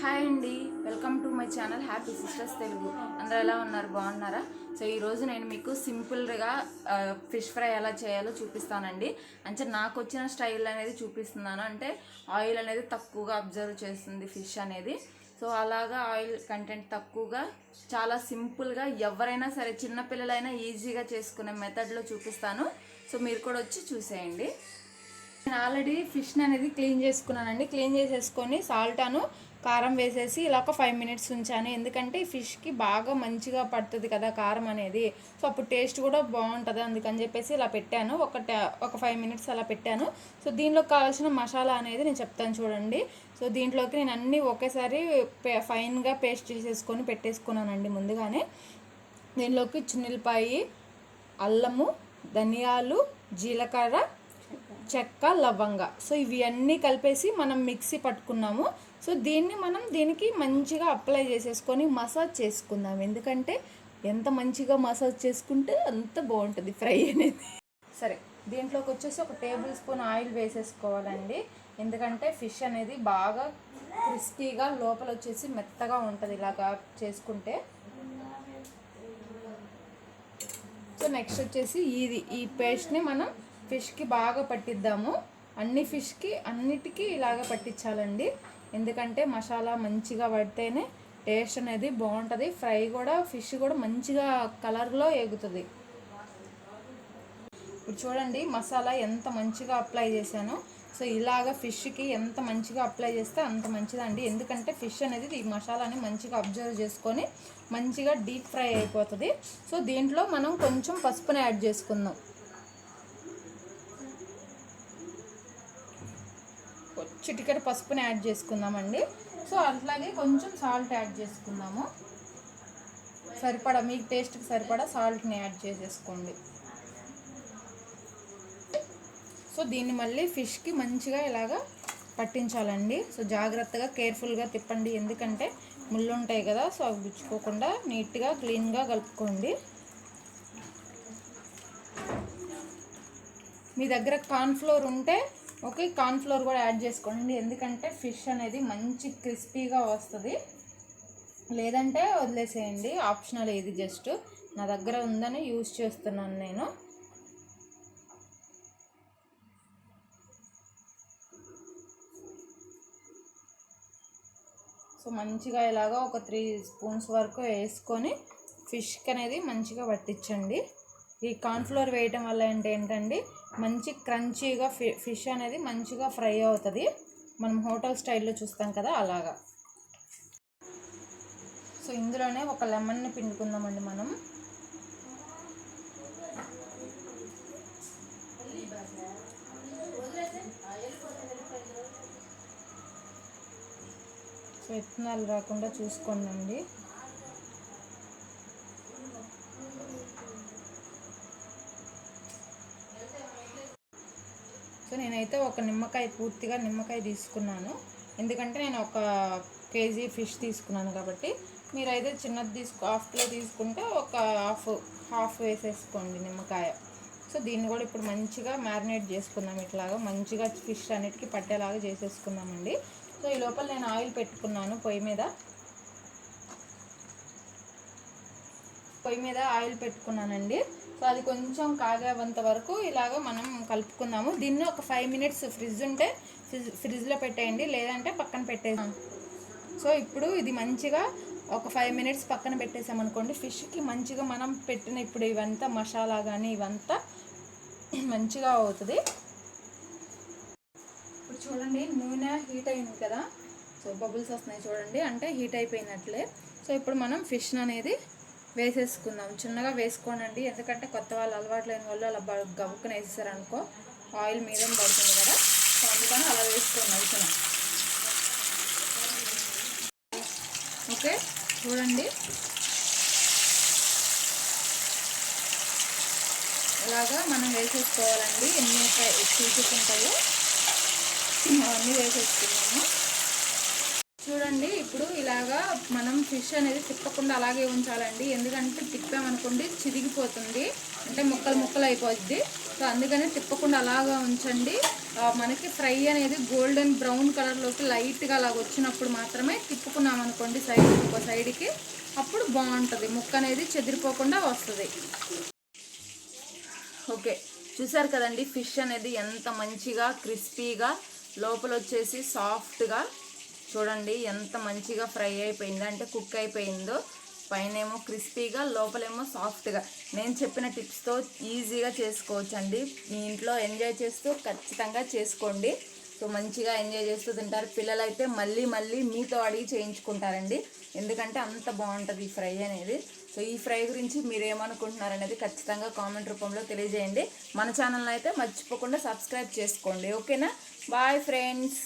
Hi అండి. Welcome to my channel happy sisters Telugu. అందరూ ఎలా ఉన్నారు? బాగున్నారా? సో ఈరోజు నేను మీకు సింపుల్గా ఫిష్ ఫ్రై ఎలా చేయాలో చూపిస్తానండి. అంటే నాకు వచ్చిన స్టైల్ అనేది చూపిస్తున్నాను. అంటే ఆయిల్ అనేది తక్కువగా అబ్జర్వ్ చేస్తుంది ఫిష్ అనేది. సో అలాగా ఆయిల్ కంటెంట్ తక్కువగా చాలా సింపుల్గా ఎవరైనా సరే చిన్నపిల్లలైనా ఈజీగా చేసుకునే మెథడ్లో చూపిస్తాను. సో మీరు కూడా వచ్చి చూసేయండి. నేను ఆల్రెడీ ఫిష్ అనేది క్లీన్ చేసుకున్నానండి. క్లీన్ చేసేసుకొని సాల్ట్ అను కారం వేసేసి ఇలా ఒక ఫైవ్ మినిట్స్ ఉంచాను. ఎందుకంటే ఫిష్కి బాగా మంచిగా పడుతుంది కదా కారం అనేది. సో అప్పుడు టేస్ట్ కూడా బాగుంటుంది అందుకని చెప్పేసి ఇలా పెట్టాను. ఒక ఒక ఫైవ్ మినిట్స్ అలా పెట్టాను. సో దీనిలోకి కావాల్సిన మసాలా అనేది నేను చెప్తాను చూడండి. సో దీంట్లోకి నేను అన్నీ ఒకేసారి పే- ఫైన్గా పేస్ట్ చేసేసుకొని పెట్టేసుకున్నానండి ముందుగానే. దీనిలోకి చిన్నపాయి అల్లము ధనియాలు జీలకర్ర చెక్క లవంగ. సో ఇవి అన్నీ కలిపేసి మనం మిక్సీ పట్టుకున్నాము. సో దీన్ని మనం దీనికి మంచిగా అప్లై చేసేసుకొని మసాజ్ చేసుకుందాం. ఎందుకంటే ఎంత మంచిగా మసాజ్ చేసుకుంటే అంత బాగుంటుంది ఫ్రై అనేది. సరే దీంట్లోకి వచ్చేసి ఒక టేబుల్ స్పూన్ ఆయిల్ వేసేసుకోవాలండి. ఎందుకంటే ఫిష్ అనేది బాగా క్రిస్పీగా లోపల వచ్చేసి మెత్తగా ఉంటుంది ఇలాగా చేసుకుంటే. సో నెక్స్ట్ వచ్చేసి ఇది ఈ పేస్ట్ని మనం ఫిష్కి బాగా పట్టిద్దాము. అన్ని ఫిష్కి అన్నిటికీ ఇలాగ పట్టించాలండి. ఎందుకంటే మసాలా మంచిగా పడితేనే టేస్ట్ అనేది బాగుంటుంది. ఫ్రై కూడా ఫిష్ కూడా మంచిగా కలర్లో ఎగుతుంది. ఇప్పుడు చూడండి మసాలా ఎంత మంచిగా అప్లై చేశాను. సో ఇలాగ ఫిష్కి ఎంత మంచిగా అప్లై చేస్తే అంత మంచిదండి. ఎందుకంటే ఫిష్ అనేది ఈ మసాలాని మంచిగా అబ్జర్వ్ చేసుకొని మంచిగా డీప్ ఫ్రై అయిపోతుంది. సో దీంట్లో మనం కొంచెం పసుపుని యాడ్ చేసుకుందాం. చిటికెడు పసుపుని యాడ్ చేసుకుందామండి. సో అట్లాగే కొంచెం సాల్ట్ యాడ్ చేసుకుందాము. సరిపడా మీకు టేస్ట్కి సరిపడా సాల్ట్ని యాడ్ చేసేసుకోండి. సో దీన్ని మళ్ళీ ఫిష్కి మంచిగా ఇలాగా పట్టించాలండి. సో జాగ్రత్తగా కేర్ఫుల్గా తిప్పండి. ఎందుకంటే ముళ్ళు ఉంటాయి కదా సో అవి గుచ్చుకోకుండా నీట్గా క్లీన్గా కలుపుకోండి. మీ దగ్గర కార్న్ఫ్లోర్ ఉంటే ఓకే కార్న్ఫ్లోర్ కూడా యాడ్ చేసుకోండి. ఎందుకంటే ఫిష్ అనేది మంచి క్రిస్పీగా వస్తుంది. లేదంటే వదిలేసేయండి. ఆప్షనల్ ఇది జస్ట్. నా దగ్గర ఉందని యూజ్ చేస్తున్నాను నేను. సో మంచిగా ఇలాగా ఒక త్రీ స్పూన్స్ వరకు వేసుకొని ఫిష్కి అనేది మంచిగా పట్టించండి. ఈ కార్న్ఫ్లోర్ వేయటం వల్ల అంటే ఏంటండి మంచి క్రంచీగా ఫి ఫిష్ అనేది మంచిగా ఫ్రై అవుతుంది. మనం హోటల్ స్టైల్లో చూస్తాం కదా అలాగా. సో ఇందులోనే ఒక లెమన్ని పిండుకుందామండి మనం. సో విత్తనాలు రాకుండా చూసుకోండి సో నేనైతే ఒక నిమ్మకాయ పూర్తిగా నిమ్మకాయ తీసుకున్నాను. ఎందుకంటే నేను ఒక కేజీ ఫిష్ తీసుకున్నాను కాబట్టి మీరైతే చిన్నది తీసుకు హాఫ్ కిలో తీసుకుంటే ఒక హాఫ్ హాఫ్ వేసేసుకోండి నిమ్మకాయ. సో దీన్ని కూడా ఇప్పుడు మంచిగా మ్యారినేట్ చేసుకుందాం ఇట్లాగా మంచిగా ఫిష్ అన్నిటికీ పట్టేలాగా చేసేసుకుందామండి. సో ఈ లోపల నేను ఆయిల్ పెట్టుకున్నాను పొయ్యి మీద. పొయ్యి మీద ఆయిల్ పెట్టుకున్నానండి. సో అది కొంచెం కాగేంత వరకు ఇలాగ మనం కలుపుకుందాము. దీన్ని ఒక ఫైవ్ మినిట్స్ ఫ్రిడ్జ్ ఉంటే ఫ్రిడ్జ్ ఫ్రిడ్జ్లో పెట్టేయండి. లేదంటే పక్కన పెట్టేసాం సో ఇప్పుడు ఇది మంచిగా ఒక ఫైవ్ మినిట్స్ పక్కన పెట్టేసామనుకోండి ఫిష్కి మంచిగా మనం పెట్టిన ఇప్పుడు ఇవంతా మసాలా కానీ ఇవంతా మంచిగా అవుతుంది. ఇప్పుడు చూడండి నూనె హీట్ అయింది కదా. సో బబుల్స్ వస్తున్నాయి చూడండి. అంటే హీట్ అయిపోయినట్లే. సో ఇప్పుడు మనం ఫిష్ అనేది వేసేసుకుందాం. చిన్నగా వేసుకోనండి. ఎందుకంటే కొత్త వాళ్ళు అలవాటు లేని వాళ్ళు అలా బ- గబుక్కున వేసేసారనుకో ఆయిల్ మీద పడుతుంది కదా. అందుకని అలా వేసుకోండి అవసరం ఓకే? చూడండి. ఇలాగా మనం వేసేసుకోవాలండి. ఎన్ని తీసుకుంటాయో ఉంటాయో అవన్నీ వేసేసుకున్నాము చూడండి ఇప్పుడు ఇలాగా మనం ఫిష్ అనేది తిప్పకుండా అలాగే ఉంచాలండి. ఎందుకంటే తిప్పామనుకోండి చిరిగిపోతుంది. అంటే ముక్కలు ముక్కలు అయిపోద్ది. సో అందుకనే తిప్పకుండా అలాగా ఉంచండి. మనకి ఫ్రై అనేది గోల్డెన్ బ్రౌన్ కలర్లోకి లైట్గా అలాగ వచ్చినప్పుడు మాత్రమే తిప్పుకున్నాం అనుకోండి సైడ్ ఇంకో సైడ్కి అప్పుడు బాగుంటుంది. ముక్క అనేది చెదిరిపోకుండా వస్తుంది. ఓకే చూసారు కదండి ఫిష్ అనేది ఎంత మంచిగా క్రిస్పీగా లోపల వచ్చేసి సాఫ్ట్గా చూడండి ఎంత మంచిగా ఫ్రై అయిపోయిందో అంటే కుక్ అయిపోయిందో పైన ఏమో క్రిస్పీగా లోపలేమో సాఫ్ట్గా. నేను చెప్పిన టిప్స్తో ఈజీగా చేసుకోవచ్చండి. మీ ఇంట్లో ఎంజాయ్ చేస్తూ ఖచ్చితంగా చేసుకోండి. సో మంచిగా ఎంజాయ్ చేస్తూ తింటారు. పిల్లలైతే మళ్ళీ మళ్ళీ మీతో అడిగి చేయించుకుంటారండి. ఎందుకంటే అంత బాగుంటుంది ఈ ఫ్రై అనేది. సో ఈ ఫ్రై గురించి మీరు ఏమనుకుంటున్నారు అనేది ఖచ్చితంగా కామెంట్ రూపంలో తెలియజేయండి. మన ఛానల్ని అయితే మర్చిపోకుండా సబ్స్క్రైబ్ చేసుకోండి. ఓకేనా? Bye friends!